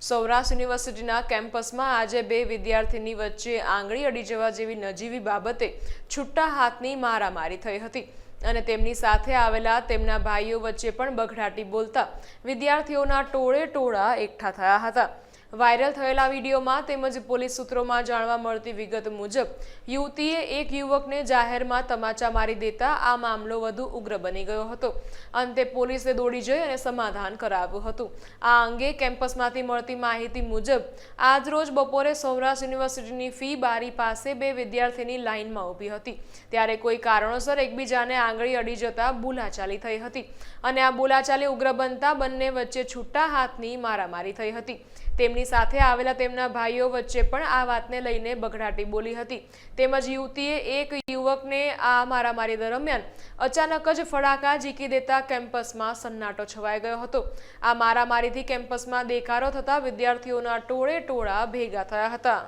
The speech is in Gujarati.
સૌરાષ્ટ્ર યુનિવર્સિટીના કેમ્પસમાં આજે બે વિદ્યાર્થીની વચ્ચે આંગળી અડી જવા જેવી નજીવી બાબતે છૂટા હાથની મારામારી થઈ હતી અને તેમની સાથે આવેલા તેમના ભાઈઓ વચ્ચે પણ બઘડાટી બોલતા વિદ્યાર્થીઓના ટોળે ટોળા એકઠા થયા હતા. વાયરલ થયેલા વિડીયોમાં તેમજ પોલીસ સૂત્રોમાં જાણવા મળતી વિગત મુજબ, યુવતીએ એક યુવકને જાહેરમાં તમાચા મારી દેતા આ મામલો વધુ ઉગ્ર બની ગયો હતો. અંતે પોલીસે દોડી જઈ અને સમાધાન કરાવ્યું હતું. આ અંગે કેમ્પસમાંથી મળતી માહિતી મુજબ, આજરોજ બપોરે સૌરાષ્ટ્ર યુનિવર્સિટીની ફી બારી પાસે બે વિદ્યાર્થીની લાઇનમાં ઊભી હતી. ત્યારે કોઈ કારણોસર એકબીજાને આંગળી અડી જતા બોલાચાલી થઈ હતી અને આ બોલાચાલી ઉગ્ર બનતા બંને વચ્ચે છૂટા હાથની મારામારી થઈ હતી. તેમની સાથે આવેલા તેમના ભાઈઓ વચ્ચે પણ આ વાતને લઈને બઘડાટી બોલી હતી. તેમજ યુવતીએ એક યુવકને આ મારામારી દરમિયાન અચાનક જ ફડાકા ઝીકી દેતા કેમ્પસમાં સન્નાટો છવાઈ ગયો હતો. આ મારામારીથી કેમ્પસમાં દેખારો થતા વિદ્યાર્થીઓના ટોળે ટોળા ભેગા થયા હતા.